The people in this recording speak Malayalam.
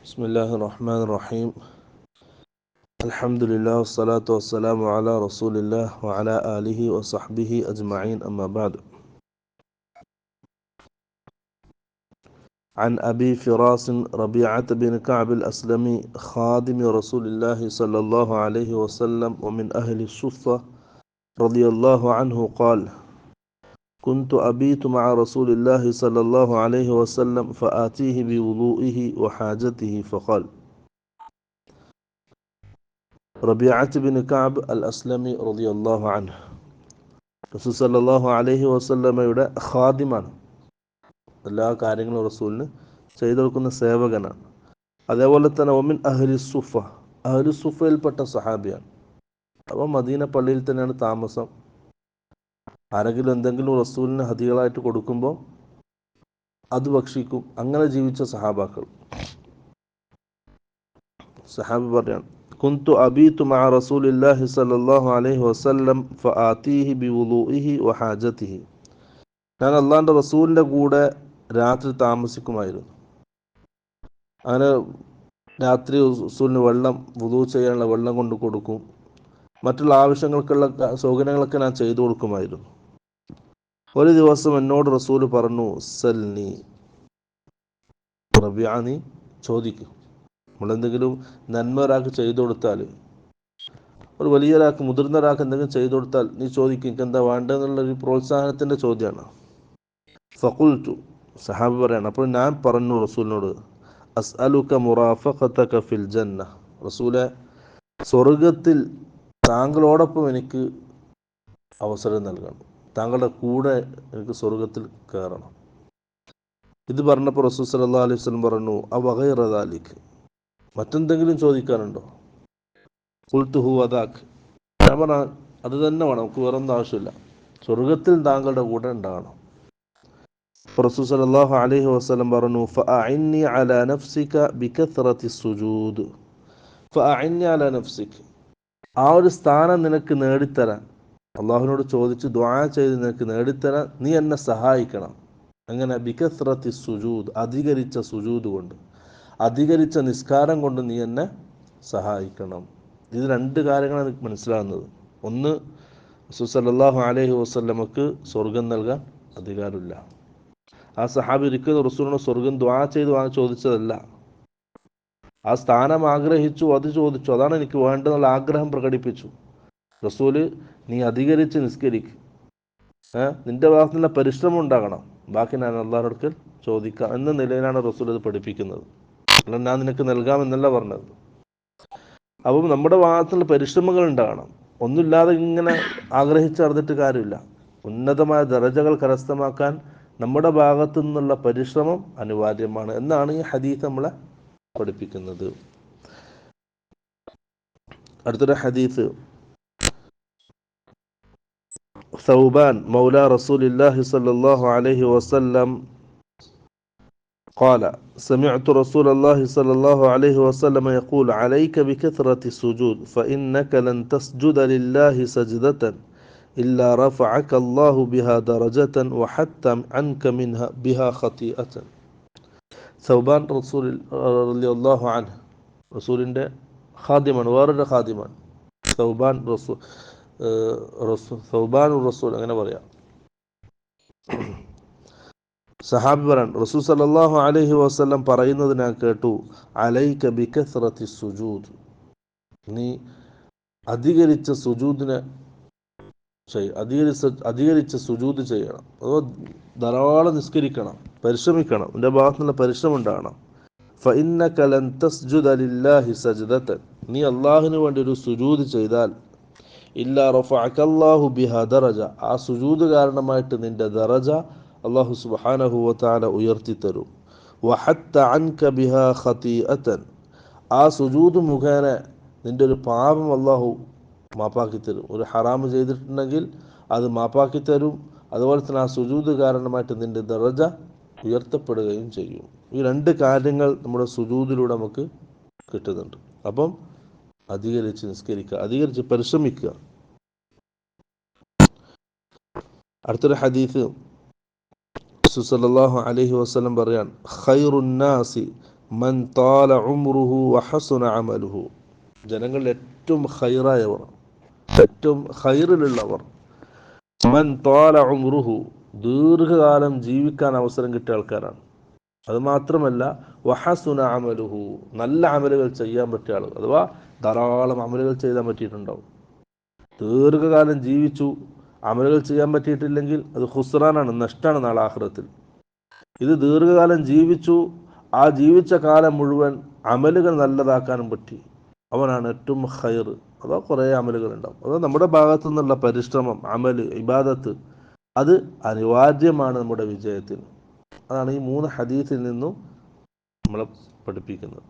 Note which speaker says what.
Speaker 1: بسم الله الرحمن الرحيم. الحمد لله والصلاة والسلام على رسول الله وعلى آله وصحبه أجمعين. أما بعد. عن أبي فراس ربيعة بن كعب الأسلمي خادم رسول الله صلى الله عليه وسلم ومن أهل الصفة رضي الله عنه قال كنت أبيت مع رسول الله صلى الله عليه وسلم فآتيه بوضوئه وحاجته فقال ربيعة بن كعب الأسلمي رضي الله عنه റസൂൽ സല്ലാഹു അലൈഹി വസല്ലമയുടെ ഖാദിമാണ് എല്ലാ കാര്യങ്ങളും റസൂലിന് ചെയ്തു കൊടുക്കുന്ന സേവകനാണ് അതേപോലെ തന്നെ ഒമിൻ അഹ്ലി സുഫ അഹ്ലി സുഫയിൽപ്പെട്ട സഹാബിയാണ് അപ്പോൾ മദീന പള്ളിയിൽ തന്നെയാണ് താമസം ആരെങ്കിലും എന്തെങ്കിലും റസൂലിന് ഹതികളായിട്ട് കൊടുക്കുമ്പോൾ അത് ഭക്ഷിക്കും. അങ്ങനെ ജീവിച്ച സഹാബാക്കൾ. സഹാബി പറയാണ് കുന്തു അബീതു മഅ റസൂലില്ലാഹി സ്വല്ലല്ലാഹു അലൈഹി വസല്ലം ഫആതീഹി ബിവുളൂഇഹി വഹാജതിഹി ഞാൻ അള്ളാഹിന്റെ റസൂലിന്റെ കൂടെ രാത്രി താമസിക്കുമായിരുന്നു. അങ്ങനെ രാത്രി റസൂലിന് വെള്ളം വുതു ചെയ്യാനുള്ള വെള്ളം കൊണ്ട് കൊടുക്കും. മറ്റുള്ള ആവശ്യങ്ങൾക്കുള്ള സൗകര്യങ്ങളൊക്കെ ഞാൻ ചെയ്തു കൊടുക്കുമായിരുന്നു. ഒരു ദിവസം എന്നോട് റസൂൽ പറഞ്ഞു സൽനി റബിയ നീ ചോദിക്കും. നമ്മളെന്തെങ്കിലും നന്മ ഒരാൾക്ക് ചെയ്തു കൊടുത്താൽ ഒരു വലിയ ഒരാൾക്ക് മുതിർന്ന ഒരാൾക്ക് എന്തെങ്കിലും ചെയ്തു കൊടുത്താൽ നീ ചോദിക്കും എനിക്ക് എന്താ വേണ്ടതെന്നുള്ളൊരു പ്രോത്സാഹനത്തിന്റെ ചോദ്യമാണ്. ഫക്കുൽറ്റു സഹാബി പറയാണ് അപ്പോൾ ഞാൻ പറഞ്ഞു റസൂലിനോട് അസ് അലുക്ക മുറാഫഖത്തക ഫിൽ ജന്ന. റസൂലെ സ്വർഗത്തിൽ താങ്കളോടൊപ്പം എനിക്ക് അവസരം നൽകണം. താങ്കളുടെ കൂടെ എനിക്ക് സ്വർഗത്തിൽ കയറണം. ഇത് പറഞ്ഞപ്പോൾ റസൂൽ സല്ലാ അലൈഹി സ്വലം പറഞ്ഞു ആ വകൈറദാലിക്ക് മറ്റെന്തെങ്കിലും ചോദിക്കാനുണ്ടോ? കുൽത്തുഹു അദാഖ് ഞാൻ പറഞ്ഞ അത് തന്നെ വേണം നമുക്ക് വേറെ ഒന്നും ആവശ്യമില്ല. സ്വർഗത്തിൽ താങ്കളുടെ കൂടെ ഉണ്ടാകണം. റസൂൽ സല്ലല്ലാഹു അലൈഹി വസല്ലം പറഞ്ഞു ഫഅഇന്നി അലാ നഫ്സിക ബികത്രത്തി സുജൂദ്. ഫഅഇന്നി അലാ നഫ്സിക. ആ ഒരു സ്ഥാനം നിനക്ക് നേടിത്തരാൻ അള്ളാഹുവിനോട് ചോദിച്ച് ദ്വാ ചെയ്ത് നിനക്ക് നേടിത്തരാൻ നീ എന്നെ സഹായിക്കണം. അങ്ങനെ ബികസ്രത്തി സുജൂദ് അധികരിച്ച സുജൂദ് കൊണ്ട് അധികരിച്ച നിസ്കാരം കൊണ്ട് നീ എന്നെ സഹായിക്കണം. ഇത് രണ്ട് കാര്യങ്ങളാണ് എനിക്ക് മനസ്സിലാകുന്നത് ഒന്ന് സുസല്ലാഹു അലഹി വസ്ല്ലമക്ക് സ്വർഗം നൽകാൻ അധികാരമില്ല. ആ സഹാബി ഒരിക്കലും റസൂലിനോട് സ്വർഗം ദ്വാ ചെയ്ത് വാങ്ങി ചോദിച്ചതല്ല. ആ സ്ഥാനം ആഗ്രഹിച്ചു അത് ചോദിച്ചു. അതാണ് എനിക്ക് വേണ്ടെന്നുള്ള ആഗ്രഹം പ്രകടിപ്പിച്ചു. റസൂൽ നീ അധികരിച്ച് നിസ്കരിക്കും. നിന്റെ നിന്റെ ഭാഗത്തുനിന്നുള്ള പരിശ്രമം ഉണ്ടാകണം. ബാക്കി ഞാൻ അള്ളാഹുക്കൽ ചോദിക്കാം. എന്ന നിലയിലാണ് റസൂൽ അത് പഠിപ്പിക്കുന്നത്. അല്ല ഞാൻ നിനക്ക് നൽകാമെന്നല്ല പറഞ്ഞത്. അപ്പം നമ്മുടെ ഭാഗത്തുള്ള പരിശ്രമങ്ങൾ ഉണ്ടാകണം. ഒന്നുമില്ലാതെ ഇങ്ങനെ ആഗ്രഹിച്ചറിഞ്ഞിട്ട് കാര്യമില്ല. ഉന്നതമായ ദറജകൾ കരസ്ഥമാക്കാൻ നമ്മുടെ ഭാഗത്തു നിന്നുള്ള പരിശ്രമം അനിവാര്യമാണ് എന്നാണ് ഈ ഹദീത്ത് നമ്മളെ പഠിപ്പിക്കുന്നത്. അടുത്തൊരു ഹദീസ്. ثوبان مولى رسول الله صلى الله عليه وسلم. قال سمعت رسول الله صلى الله عليه وسلم يقول عليك بكثرة السجود فإنك لن تسجد لله سجدة إلا رفعك الله بها درجة وحتى عنك منها بها خطيئة. ثوبان رسول رضي الله عنه. رسول خادما ورد خادما ثوبان رسول സൗബാൻ റസൂൽ അങ്ങനെ പറയാം. സഹാബി പറയാൻ റസൂൽ സല്ലാഹു അലഹി വസ്ലം പറയുന്നത് ഞാൻ കേട്ടു അലൈക ബിക്കസ്രത്തി സുജൂദ്. നീ അധികരിച്ച സുജൂദിനെ ചെയ്യും അധികരിച്ച അധികരിച്ച സുജൂദ് ചെയ്യണം. അതോ ധാരാളം നിസ്കരിക്കണം പരിശ്രമിക്കണം എന്റെ ഭാഗത്തുനിന്നുള്ള പരിശ്രമം ഉണ്ടാകണം ഫഇന്നകലൻ തസ്ജുദ ലില്ലാഹി സജിദത്തൻ നീ അള്ളാഹുവിന് വേണ്ടി ഒരു സുജൂദ് ചെയ്താൽ ഇല്ല ബിഹ ദറജ. ആ സുജൂദ് കാരണമായിട്ട് നിന്റെ ദറജ അള്ളാഹു സുബ്ഹാനഹു ഉയർത്തിത്തരും. ഉയർത്തി തരും വഹത്ത ആ സുജൂദ് മുഖേന നിന്റെ ഒരു പാപം അള്ളാഹു മാപ്പാക്കി തരും ഒരു ഹറാമ് ചെയ്തിട്ടുണ്ടെങ്കിൽ അത് മാപ്പാക്കി തരും അതുപോലെ തന്നെ ആ സുജൂദ് കാരണമായിട്ട് നിന്റെ ദറജ ഉയർത്തപ്പെടുകയും ചെയ്യും. ഈ രണ്ട് കാര്യങ്ങൾ നമ്മുടെ സുജൂദിലൂടെ നമുക്ക് കിട്ടുന്നുണ്ട്. അപ്പം അധികരിച്ച് നിസ്കരിക്കുക അധികരിച്ച് പരിശ്രമിക്കുക. അടുത്തൊരു ഹദീസ് സല്ലല്ലാഹു അലഹി വസ്ലം പറയാൻ ഖൈറുന്നാസി മൻ താല അമലുഹു. ജനങ്ങളിൽ ഏറ്റവും ഹൈറായവർ ഏറ്റവും ഹൈറിലുള്ളവർ മൻ താല ഉംറുഹു ദീർഘകാലം ജീവിക്കാൻ അവസരം കിട്ടിയ ആൾക്കാരാണ്. അത് മാത്രമല്ല വഹസുന അമലുഹു നല്ല അമലുകൾ ചെയ്യാൻ പറ്റിയ ആളുകൾ. അഥവാ ധാരാളം അമലുകൾ ചെയ്യാൻ പറ്റിയിട്ടുണ്ടാവും. ദീർഘകാലം ജീവിച്ചു അമലുകൾ ചെയ്യാൻ പറ്റിയിട്ടില്ലെങ്കിൽ അത് ഹുസ്റാനാണ് നഷ്ടമാണ് നാളെ ഇത് ദീർഘകാലം ജീവിച്ചു ആ ജീവിച്ച കാലം മുഴുവൻ അമലുകൾ നല്ലതാക്കാനും പറ്റി. അവനാണ് ഏറ്റവും ഹൈർ അതോ കുറേ അമലുകൾ ഉണ്ടാവും അത് നമ്മുടെ ഭാഗത്തു നിന്നുള്ള പരിശ്രമം അമൽ ഇബാദത്ത്. അത് അനിവാര്യമാണ് നമ്മുടെ വിജയത്തിന്. അതാണ് ഈ മൂന്ന് ഹദീസിൽ നിന്നും നമ്മളെ പഠിപ്പിക്കുന്നത്.